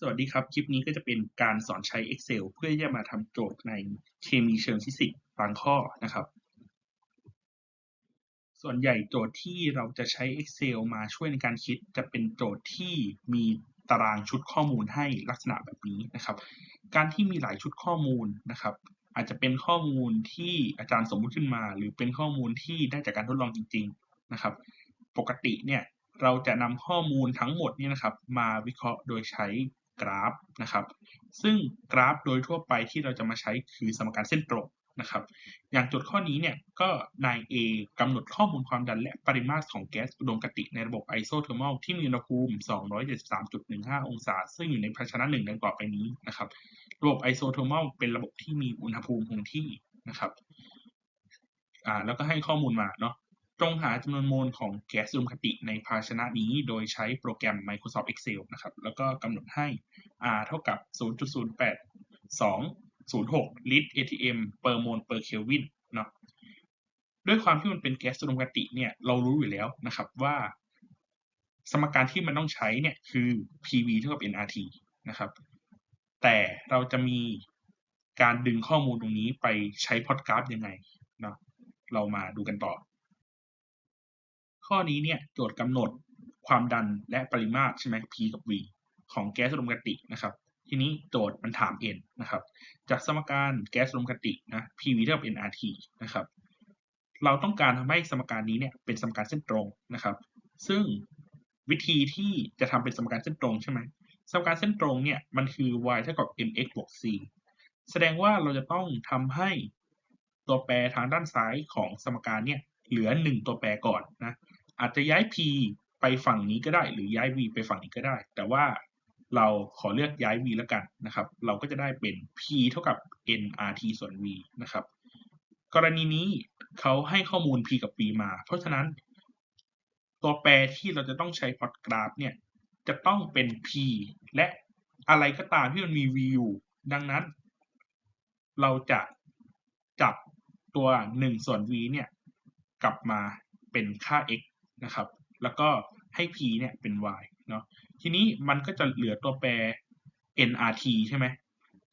สวัสดีครับ คลิปนี้ก็จะเป็นการสอนใช้ Excel เพื่อที่จะมาทำโจทย์ในเคมีเชิงฟิสิกส์บางข้อนะครับ ส่วนใหญ่โจทย์ที่เราจะใช้ Excel มาช่วยในการคิดจะเป็นโจทย์ที่มีตารางชุดข้อมูลให้ลักษณะแบบนี้นะครับ การที่มีหลายชุดข้อมูลนะครับ อาจจะเป็นข้อมูลที่อาจารย์สมมุติขึ้นมา หรือเป็นข้อมูลที่ได้จากการทดลองจริง ๆนะครับ ปกติเนี่ยเราจะนำข้อมูลทั้งหมดเนี่ยนะครับ มาวิเคราะห์โดยใช้ กราฟนะครับ ซึ่งกราฟโดยทั่วไปที่เราจะมาใช้คือสมการเส้นตรงนะครับ อย่างโจทย์ข้อนี้เนี่ยก็นาย A กำหนดข้อมูลความดันและปริมาตรของแก๊สอุดมคติในระบบไอโซเทอร์มอลที่มีอุณหภูมิ 273.15 องศา ซึ่งอยู่ในภาชนะหนึ่งดังต่อไปนี้นะครับ ระบบไอโซเทอร์มอลเป็นระบบที่มีอุณหภูมิคงที่นะครับ อ่าแล้วก็ให้ข้อมูลมาเนาะ จงหาจำนวนโมลของแก๊สอุดมคติในภาชนะนี้โดยใช้โปรแกรม Microsoft Excel นะครับ แล้วก็กำหนดให้ R เท่ากับ 0.08206 ลิตร ATM per mol per Kelvin เนาะด้วยความที่มันเป็นแก๊สอุดมคติเนี่ยเรารู้อยู่แล้วนะครับว่า สมการที่มันต้องใช้เนี่ยคือ PV เท่ากับ nRT นะครับ แต่เราจะมีการดึงข้อมูลตรงนี้ไปใช้พอดกราฟยังไงเนาะเรามาดูกันต่อ ข้อนี้เนี่ยโจทย์กำหนดความดันและปริมาตรใช่ไหม P กับ V ของแก๊สอุดมคตินะครับ ทีนี้โจทย์มันถาม N นะครับ จากสมการแก๊สอุดมคตินะ PV เท่ากับ nRT นะครับ เราต้องการทำให้สมการนี้เนี่ยเป็นสมการเส้นตรงนะครับ ซึ่งวิธีที่จะทำเป็นสมการเส้นตรงใช่ไหมสมการเส้นตรงเนี่ยมันคือ y เท่ากับ mx บวก c แสดงว่าเราจะต้องทำให้ตัวแปรทางด้านซ้ายของสมการเนี่ยเหลือ 1 ตัวแปรก่อนนะ อาจจะย้าย p ไปฝั่งนี้ก็ได้ หรือย้าย v ไปฝั่งนี้ก็ได้ แต่ว่าเราขอเลือกย้าย v แล้วกันนะครับ เราก็จะได้เป็น p เท่ากับ nRT ส่วน v นะครับ กรณีนี้เขาให้ข้อมูล p กับ v มา เพราะฉะนั้น ตัวแปรที่เราจะต้องใช้พอตกราฟเนี่ย จะต้องเป็น p และอะไรก็ตามที่มันมี v อยู่ ดังนั้น เราจะจับตัว 1 ส่วน v เนี่ย กลับมาเป็นค่า x นะครับ แล้วก็ให้ p เนี่ยเป็น y เนาะทีนี้มันก็จะเหลือตัวแปร nRT ใช่ไหม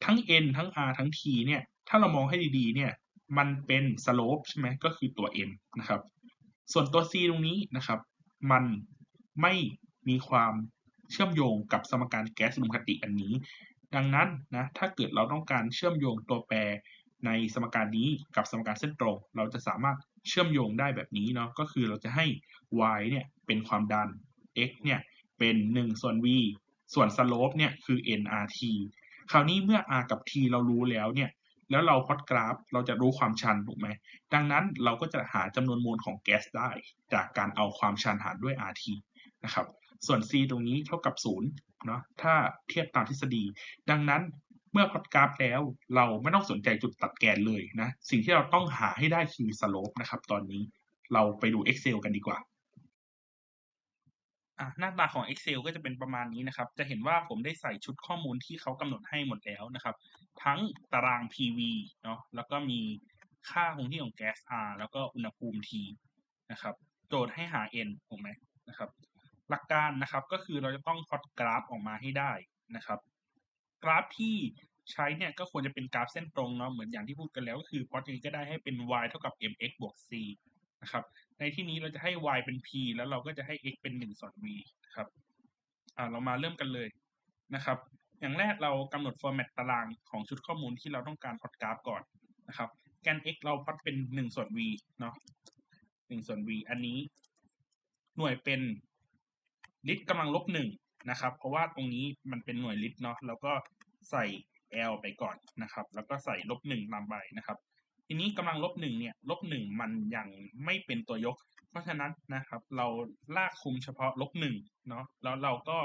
ทั้ง n ทั้ง r ทั้ง t เนี่ย ถ้าเรามองให้ดีๆ เนี่ย มันเป็น slope ใช่ไหมก็คือตัว n นะครับ ส่วนตัว c ตรงนี้นะครับ มันไม่มีความเชื่อมโยงกับสมการแก๊สอุดมคติอันนี้ ดังนั้นนะ ถ้าเกิดเราต้องการเชื่อมโยงตัวแปร ในสมการนี้กับสมการเส้นตรง เราจะสามารถเชื่อมโยงได้แบบนี้เนาะก็คือเราจะให้ y เนี่ยเป็นความดัน x เนี่ยเป็น 1 ส่วน v ส่วน slope เนี่ยคือ nRT คราวนี้เมื่อ r กับ t เรารู้แล้วเนี่ยแล้วเราพอตกราฟเราจะรู้ความชันถูกไหมดังนั้นเราก็จะหาจำนวนโมลของแก๊สได้ จากการเอาความชันหารด้วย RT นะครับส่วน C ตรงนี้เท่ากับ0เนาะถ้าเทียบตามทฤษฎี ดังนั้น มื่อพลอตกราฟแล้วเราไม่ต้องสนใจจุดตัดแกนเลยนะ สิ่งที่เราต้องหาให้ได้คือ slope นะครับ ตอนนี้เราไปดู Excel กันดีกว่าอะหน้าตาของ Excel ก็จะเป็นประมาณนี้นะครับ จะเห็นว่าผมได้ใส่ชุดข้อมูลที่เขากำหนดให้หมดแล้วนะครับ ทั้งตาราง PV เนาะแล้วก็มีค่าคงที่ของแก๊ส R แล้วก็อุณหภูมิ T นะครับ โจทย์ให้หา N ถูกไหมนะครับ หลักการนะครับก็คือเราจะต้องพลอตกราฟออกมาให้ได้นะครับ กราฟที่ ใช้เนี่ยก็ควรจะเป็นกราฟเส้นตรงเนาะเหมือนอย่างที่พูดกันแล้วก็คือพอตนี้ก็ได้ให้เป็น y เท่ากับ mx บวก c นะครับ ในที่นี้เราจะให้ y เป็น p แล้วเราก็จะให้ x เป็น1ส่วน v นะครับอ่าเรามาเริ่มกันเลยนะครับ อย่างแรกเรากำหนด format ตารางของชุดข้อมูลที่เราต้องการพอตกราฟก่อนนะครับ แกน x เราพอตเป็น 1 ส่วน v เนาะ1ส่วน v อันนี้หน่วยเป็นลิตรกำลังลบหนึ่งนะครับ เพราะว่าตรงนี้มันเป็นหน่วยลิตรเนาะแล้วก็ใส่ L ไปก่อนนะครับ แล้วก็ใส่ลบหนึ่งตามไปนะครับ ทีนี้กำลังลบหนึ่งเนี่ยลบหนึ่งมันยังไม่เป็นตัวยก เพราะฉะนั้นนะครับ เราลากคุมเฉพาะลบหนึ่งเนาะแล้วเราก็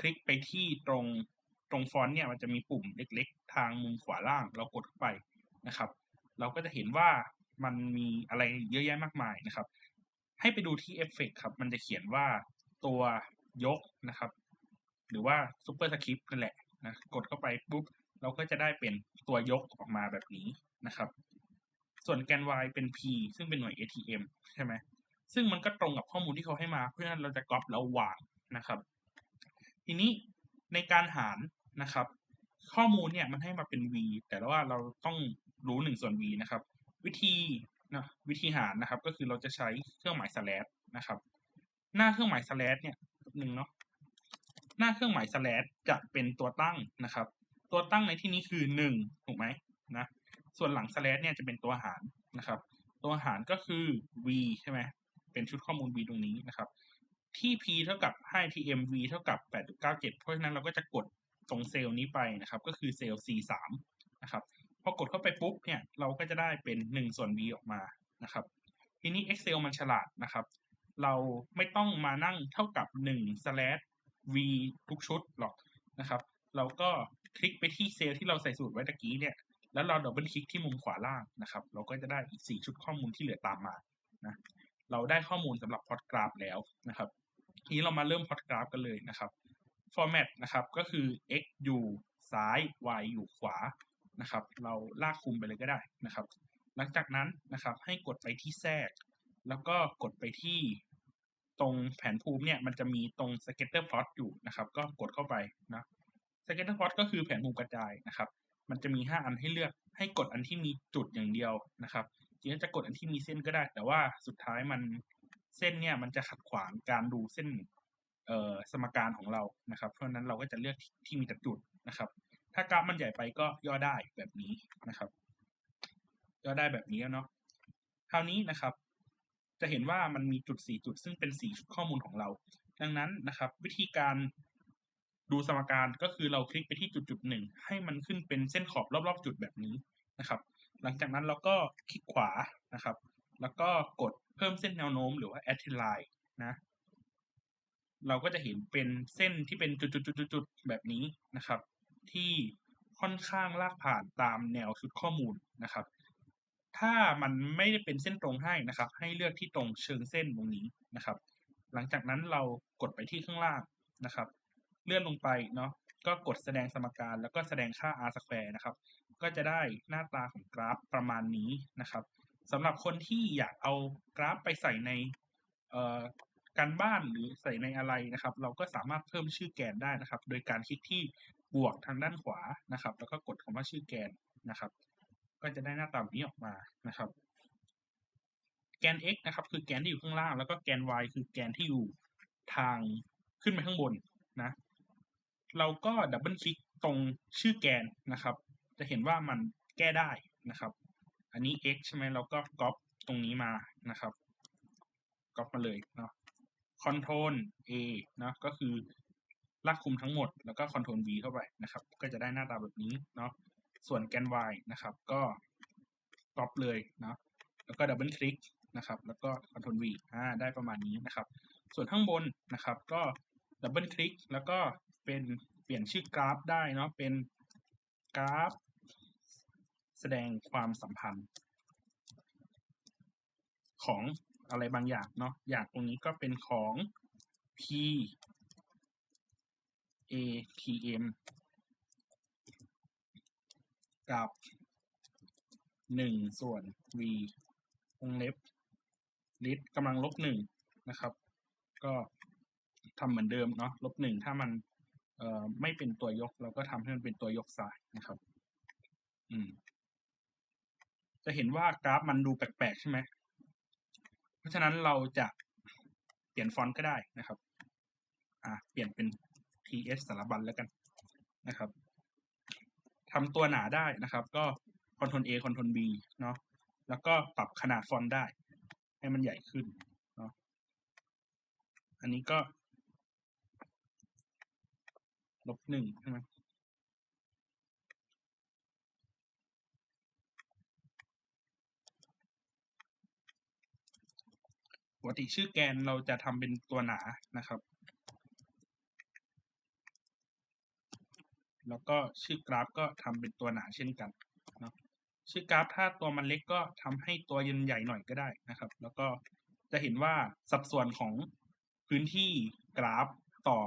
คลิกไปที่ตรงตรงฟอนต์เนี่ยมันจะมีปุ่มเล็กๆ ทางมุมขวาล่าง เรากดเข้าไปนะครับ เราก็จะเห็นว่ามันมีอะไรเยอะแยะมากมายนะครับ ให้ไปดูที่เอฟเฟกครับ มันจะเขียนว่าตัวยกนะครับ หรือว่าซูเปอร์สคริปต์นั่นแหละนะกดเข้าไปปุ๊บ เราก็จะได้เป็นตัวยกออกมาแบบนี้นะครับ ส่วนแกน y เป็น p ซึ่งเป็นหน่วย ATM ใช่ไหมซึ่งมันก็ตรงกับข้อมูลที่เขาให้มา เพราะฉะนั้นเราจะก๊อปแล้ววางนะครับ ทีนี้ในการหารนะครับ ข้อมูลเนี่ยมันให้มาเป็น v แต่ว่าเราต้องรู้หนึ่งส่วน v นะครับ วิธีนะวิธีหารนะครับ ก็คือเราจะใช้เครื่องหมาย slash นะครับ หน้าเครื่องหมาย slash เนี่ยหนึ่งเนาะหน้าเครื่องหมาย slash จะเป็นตัวตั้งนะครับ ตัวตั้งในที่นี้คือหนึ่งถูกไหมนะส่วนหลัง slash เนี่ยจะเป็นตัวหารนะครับ ตัวหารก็คือ v ใช่ไหมเป็นชุดข้อมูล v ตรงนี้นะครับ ที่ p เท่ากับให้ tm v เท่ากับ 8.97 เพราะฉะนั้นเราก็จะกดตรงเซลล์นี้ไปนะครับ ก็คือเซลล์ c3 นะครับพอกดเข้าไปปุ๊บเนี่ยเราก็จะได้เป็น1ส่วน v ออกมานะครับทีนี้ Excel มันฉลาดนะครับ เราไม่ต้องมานั่งเท่ากับ1 slash v ทุกชุดหรอกนะครับ เราก็คลิกไปที่เซลล์ที่เราใส่สูตรไว้ตะกี้เนี่ย แล้วเราดับเบิลคลิกที่มุมขวาล่างนะครับ เราก็จะได้อีก 4 ชุดข้อมูลที่เหลือตามมานะเราได้ข้อมูลสำหรับพอร์ตกราฟแล้วนะครับ ทีนี้เรามาเริ่มพอร์ตกราฟกันเลยนะครับ format นะครับก็คือ x อยู่ซ้าย y อยู่ขวานะครับ เราลากคุมไปเลยก็ได้นะครับ หลังจากนั้นนะครับให้กดไปที่แทรก แล้วก็กดไปที่ตรงแผนภูมิเนี่ยมันจะมีตรง scatter plot อยู่นะครับ ก็กดเข้าไปนะ scatter plot ก็คือแผนภูมิกระจายนะครับ มันจะมี 5 อันให้เลือกให้กดอันที่มีจุดอย่างเดียวนะครับจริงๆจะกดอันที่มีเส้นก็ได้ แต่ว่าสุดท้ายมันเส้นเนี่ยมันจะขัดขวางการดูเส้นเอ่อสมการของเรานะครับ เพราะฉะนั้นเราก็จะเลือกที่มีแต่จุดนะครับ ถ้ากราฟมันใหญ่ไปก็ย่อได้แบบนี้นะครับ ย่อได้แบบนี้เนาะคราวนี้นะครับ จะเห็นว่ามันมีจุด 4 จุด ซึ่งเป็น4ชุดข้อมูลของเรา ดังนั้นนะครับ วิธีการ ดูสมการก็คือเราคลิกไปที่จุดจุดหนึ่งให้มันขึ้นเป็นเส้นขอบรอบๆจุดแบบนี้นะครับ หลังจากนั้นเราก็คลิกขวานะครับ แล้วก็กดเพิ่มเส้นแนวโน้มหรือว่า add line นะเราก็จะเห็นเป็นเส้นที่เป็นจุดๆๆๆแบบนี้นะครับ ที่ค่อนข้างลากผ่านตามแนวชุดข้อมูลนะครับ ถ้ามันไม่ได้เป็นเส้นตรงให้นะครับ ให้เลือกที่ตรงเชิงเส้นตรงนี้นะครับ หลังจากนั้นเรากดไปที่ข้างล่างนะครับ เลื่อนลงไปเนาะก็กดแสดงสมการแล้วก็แสดงค่า r square นะครับ ก็จะได้หน้าตาของกราฟประมาณนี้นะครับสำหรับคนที่อยากเอากราฟไปใส่ในการบ้านหรือใส่ในอะไรนะครับ เราก็สามารถเพิ่มชื่อแกนได้นะครับ โดยการคลิกที่บวกทางด้านขวานะครับ แล้วก็กดคำว่าชื่อแกนนะครับ ก็จะได้หน้าตาแบบนี้ออกมานะครับ แกน x นะครับ คือแกนที่อยู่ข้างล่าง แล้วก็แกน y คือแกนที่อยู่ทางขึ้นไปข้างบนนะ เราก็ดับเบิลคลิกตรงชื่อแกนนะครับ จะเห็นว่ามันแก้ได้นะครับ อันนี้ x ใช่ไหมเราก็ก๊อปตรงนี้มานะครับก๊อปมาเลยเนาะ Ctrl A นะก็คือลากคุมทั้งหมดแล้วก็ Ctrl V เข้าไปนะครับ ก็จะได้หน้าตาแบบนี้เนาะส่วนแกน Y นะครับ ก็ก๊อปเลยเนาะแล้วก็ดับเบิลคลิกนะครับ แล้วก็ Ctrl V อ่าได้ประมาณนี้นะครับ ส่วนข้างบนนะครับ ก็ดับเบิลคลิกแล้วก็ เป็นเปลี่ยนชื่อกราฟได้เนาะเป็นกราฟ แสดงความสัมพันธ์ ของอะไรบางอย่างเนาะอย่างตรงนี้ก็เป็นของ p a t m กับหนึ่งส่วน v วงเล็บลิตกำลังลบหนึ่งนะครับ ก็ทำเหมือนเดิมเนาะลบหนึ่งถ้ามัน ไม่เป็นตัวยก เราก็ทำให้มันเป็นตัวยกสายนะครับ อืม จะเห็นว่ากราฟมันดูแปลกๆใช่ไหมเพราะฉะนั้นเราจะเปลี่ยนฟอนต์ก็ได้นะครับ อ่า เปลี่ยนเป็น ts สารบัญแล้วกันนะครับทำตัวหนาได้นะครับ ก็ Ctrl A Ctrl B เนาะแล้วก็ปรับขนาดฟอนต์ได้ ให้มันใหญ่ขึ้นเนาะอันนี้ก็ ลบหนึ่งใช่ไหมปกติชื่อแกนเราจะทำเป็นตัวหนานะครับ แล้วก็ชื่อกราฟก็ทำเป็นตัวหนาเช่นกันนะชื่อกราฟถ้าตัวมันเล็กก็ทำให้ตัวยันใหญ่หน่อยก็ได้นะครับ แล้วก็จะเห็นว่าสัดส่วนของพื้นที่กราฟต่อ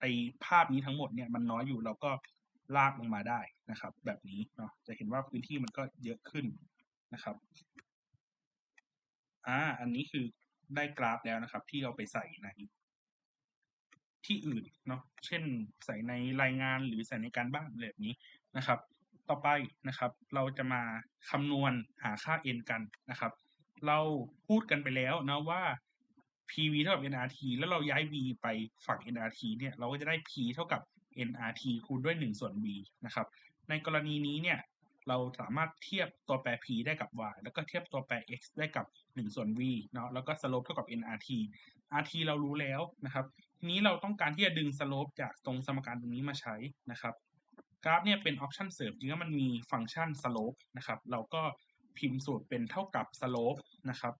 ไอภาพนี้ทั้งหมดเนี่ยมันน้อยอยู่เราก็ลากลงมาได้นะครับ แบบนี้เนาะจะเห็นว่าพื้นที่มันก็เยอะขึ้นนะครับอ่าอันนี้คือได้กราฟแล้วนะครับ ที่เราไปใส่ในที่อื่นเนาะเช่นใส่ในรายงานหรือใส่ในการบ้านแบบนี้นะครับ ต่อไปนะครับ เราจะมาคำนวณหาค่า n กันนะครับ เราพูดกันไปแล้วนะว่า PV เท่ากับ nRT แล้วเราย้าย v ไปฝั่ง nRT เนี่ยเราก็จะได้ p เท่ากับ nRT คูณด้วย 1 ส่วน v นะครับ ในกรณีนี้เนี่ยเราสามารถเทียบตัวแปร p ได้กับ y แล้วก็เทียบตัวแปร x ได้กับ 1 ส่วน v เนาะแล้วก็ slope เท่ากับ nRT rt เรารู้แล้วนะครับ ทีนี้เราต้องการที่จะดึง slope จากตรงสมการตรงนี้มาใช้นะครับ กราฟเนี่ยเป็น option เสริมจริงๆมันมีฟังก์ชัน slope นะครับ เราก็พิมพ์สูตรเป็นเท่ากับ slope นะครับ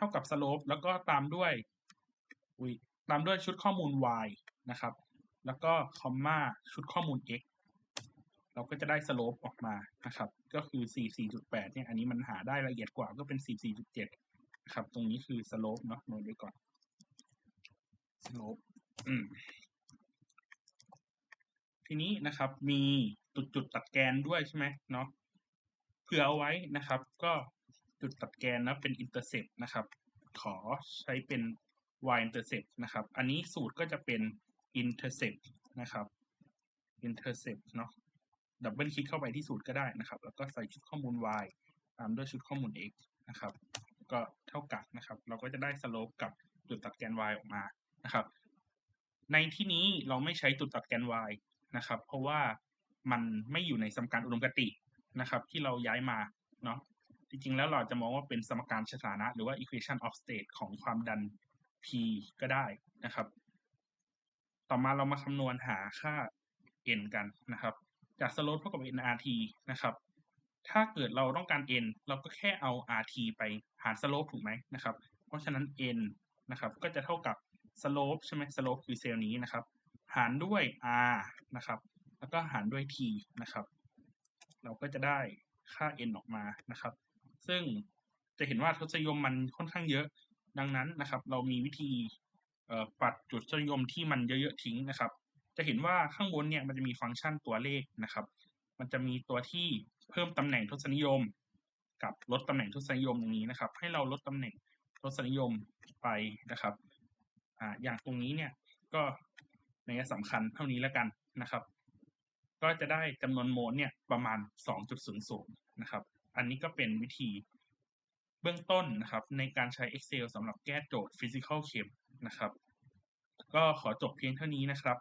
เท่ากับ slope แล้วก็ตามด้วยอุยตามด้วยชุดข้อมูล y นะครับ แล้วก็คอมมาชุดข้อมูล x เราก็จะได้ slope ออกมานะครับ ก็คือ 44.8 เนี่ย อันนี้มันหาได้ละเอียดกว่าก็เป็น 44.7นะครับ ตรงนี้คือ slope เนาะโน้ตไว้ก่อน slope อืมทีนี้นะครับมีจุดจุดตัดแกนด้วยใช่ไหมเนาะเผื่อเอาไว้นะครับ ก็ จุดตัดแกนนะเป็น intercept นะครับ ขอใช้เป็น y intercept นะครับ อันนี้สูตรก็จะเป็น intercept นะครับ intercept เนาะดับเบิลคลิกเข้าไปที่สูตรก็ได้นะครับ แล้วก็ใส่ชุดข้อมูล y ตามด้วยชุดข้อมูล x นะครับ ก็เท่ากับนะครับ เราก็จะได้ slope กับจุดตัดแกน y ออกมานะครับ ในที่นี้เราไม่ใช้จุดตัดแกน y นะครับ เพราะว่ามันไม่อยู่ในสมการอุดมคตินะครับ ที่เราย้ายมาเนาะ จริงๆ แล้วเราจะมองว่าเป็นสมการสถานะ หรือว่า equation of state ของความดัน p ก็ได้นะครับ ต่อมาเรามาคำนวณหาค่า n กันนะครับ จาก slope เท่ากับ nRT นะครับ ถ้าเกิดเราต้องการ n เราก็แค่เอา rt ไปหาร slope ถูกไหมนะครับ เพราะฉะนั้น n นะครับก็จะเท่ากับ slope ใช่ไหม slope คือเซลล์นี้นะครับ หารด้วย r นะครับ แล้วก็หารด้วย t นะครับ เราก็จะได้ค่า n ออกมานะครับ ซึ่งจะเห็นว่าทศนิยมมันค่อนข้างเยอะ ดังนั้นนะครับ เรามีวิธีปัดจุดทศนิยมที่มันเยอะๆทิ้งนะครับ จะเห็นว่าข้างบนเนี่ยมันจะมีฟังก์ชันตัวเลขนะครับ มันจะมีตัวที่เพิ่มตำแหน่งทศนิยม กับลดตำแหน่งทศนิยมตรงนี้นะครับ ให้เราลดตำแหน่งทศนิยมไปนะครับอ่าอย่างตรงนี้เนี่ยก็ในสำคัญเท่านี้แล้วกันนะครับ ก็จะได้จำนวนโมลเนี่ยประมาณ 2.00 นะครับ อันนี้ก็เป็นวิธีเบื้องต้นนะครับ ในการใช้ Excel สำหรับแก้โจทย์ Physical Chem นะครับ ก็ขอจบเพียงเท่านี้นะครับ